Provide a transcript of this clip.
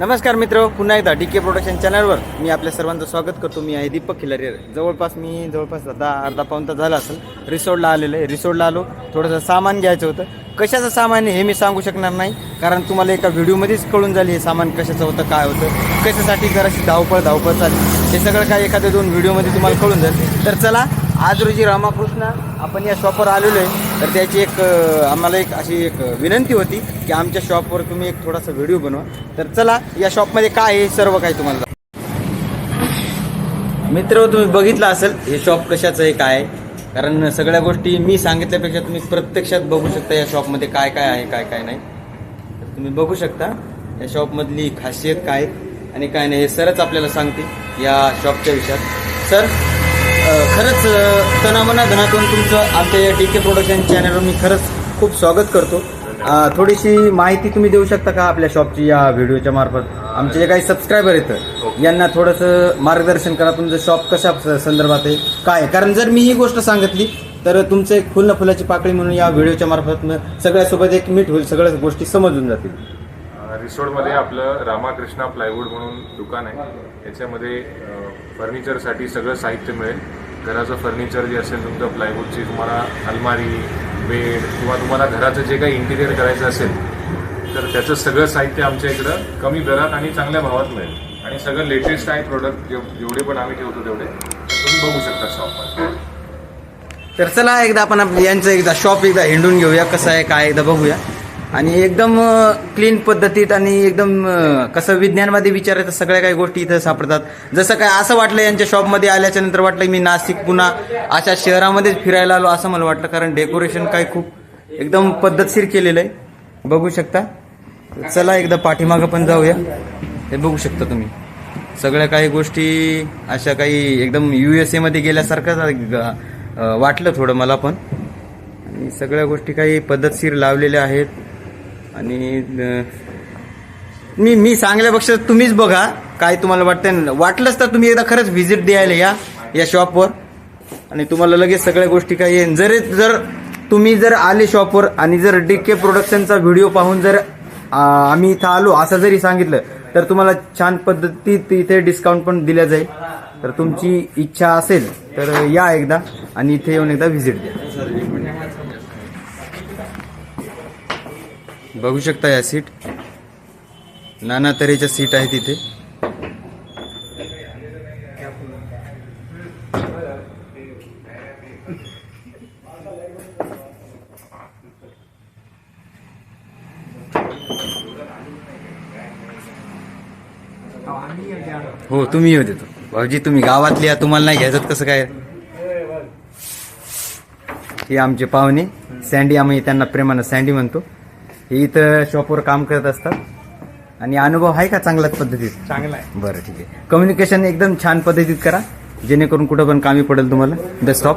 नमस्कार मित्र पुन्हा एकदा डी के प्रोडक्शन चॅनलवर मी आपल्या सर्वांचं स्वागत करतो. मी आहे दीपक खिलारी. जवळपास मी जवळपास आता अर्धा पाऊन तास झाला असेल. रिसोर्टला आलेलं आहे. रिसोर्टला आलो. थोडंसं सामान घ्यायचं होतं. कशाचं सामान आहे हे मी सांगू शकणार नाही. कारण तुम्हाला एका व्हिडिओमध्येच कळून झाली हे सामान कशाचं होतं काय होतं. कशासाठी जराशी धावपळ धावपळ चालली. हे सगळं काय एखाद्या दोन व्हिडिओमध्ये तुम्हाला कळून जाईल. तर चला आज रोजी रामाकृष्ण आपण या शॉपवर आलेलो आहे. तर त्याची एक आम्हाला एक अशी एक विनंती होती की आमच्या शॉपवर तुम्ही एक थोडासा व्हिडिओ बनवा. तर चला या शॉपमध्ये काय आहे सर्व काही तुम्हाला मित्र तुम्ही बघितलं असेल हे शॉप कशाचं आहे काय आहे. कारण सगळ्या गोष्टी मी सांगितल्यापेक्षा तुम्ही प्रत्यक्षात बघू शकता या शॉपमध्ये काय काय आहे काय काय नाही. तर तुम्ही बघू शकता या शॉपमधली खासियत काय आहे आणि काय नाही हे सरच आपल्याला सांगते या शॉपच्या विषयात. सर खरंच तनामना धनातून तुमचं आमच्या या डी के प्रोडक्शन चॅनलवर मी खरंच खूप स्वागत करतो. थोडीशी माहिती तुम्ही देऊ शकता का आपल्या शॉपची या व्हिडिओच्या मार्फत? आमचे जे काही सबस्क्रायबर आहेत यांना थोडंसं मार्गदर्शन करा तुमचं शॉप कशा स- संदर्भात आहे काय कारण जर मी ही गोष्ट सांगितली तर तुमचं एक फुल फुलाची पाकळी म्हणून या व्हिडिओच्या मार्फत सगळ्यासोबत एक मीट होईल सगळ्या गोष्टी समजून जातील. रिसोर्टमध्ये आपलं रामाकृष्णा प्लायवूड म्हणून दुकान आहे. याच्यामध्ये फर्निचरसाठी सगळं साहित्य मिळेल. घराचं फर्निचर जे असेल तुमचं प्लायवूडची तुम्हाला अलमारी बेड किंवा तुम्हाला घराचं जे काही इंटिरियर करायचं असेल तर त्याचं सगळं साहित्य आमच्या इकडं कमी दरात आणि चांगल्या भावात मिळेल. आणि सगळं लेटेस्ट आहे प्रोडक्ट जेवढे पण आम्ही ठेवतो तेवढे तुम्ही बघू शकता शॉपमध्ये तर चला एकदा आपण यांचं एकदा शॉप एकदा हिंडून घेऊया कसं आहे काय एकदा बघूया. आणि एकदम क्लीन पद्धतीत आणि एकदम कसं विज्ञानमध्ये विचारायचं सगळ्या काही गोष्टी इथं सापडतात. जसं काय असं वाटलं यांच्या शॉपमध्ये आल्याच्यानंतर वाटलं मी नाशिक पुन्हा अशा शहरामध्येच फिरायला आलो असं मला वाटलं. कारण डेकोरेशन काय खूप एकदम पद्धतशीर केलेलं आहे. बघू शकता. चला एकदा पाठीमागं पण जाऊया. हे बघू शकता तुम्ही. सगळ्या काही गोष्टी अशा काही एकदम यू एस एमध्ये गेल्यासारखं वाटलं थोडं मला पण. आणि सगळ्या गोष्टी काही पद्धतशीर लावलेल्या आहेत. आणि मी मी सांगल्यापेक्षा तुम्हीच बघा काय तुम्हाला वाटतं वाटलंच तर तुम्ही एकदा खरंच व्हिजिट द्यायला या या शॉपवर आणि तुम्हाला लगेच सगळ्या गोष्टी काय येईन. जर जर तुम्ही जर आले शॉपवर आणि जर डी के प्रोडक्शनचा व्हिडिओ पाहून जर आम्ही इथं आलो असं जरी सांगितलं तर तुम्हाला छान पद्धतीत इथे डिस्काउंट पण दिल्या जाईल. तर तुमची इच्छा असेल तर या एकदा आणि इथे येऊन एकदा व्हिजिट द्या. बघू शकता या सीट. नाना तऱ्हेच्या सीट आहेत इथे. हो तुम्ही येऊ देतो. भाऊजी तुम्ही गावातली या तुम्हाला नाही घ्यायचं कसं काय? हे आमचे पाहुणे सँडी आम्ही त्यांना प्रेमानं सँडी म्हणतो. हे इथं शॉपवर काम करत असतात. आणि अनुभव आहे का चांगल्याच पद्धतीत? चांगला आहे. बरं ठीक आहे. कम्युनिकेशन एकदम छान पद्धतीत करा. जेणेकरून कुठं पण कामी पडेल तुम्हाला. Best of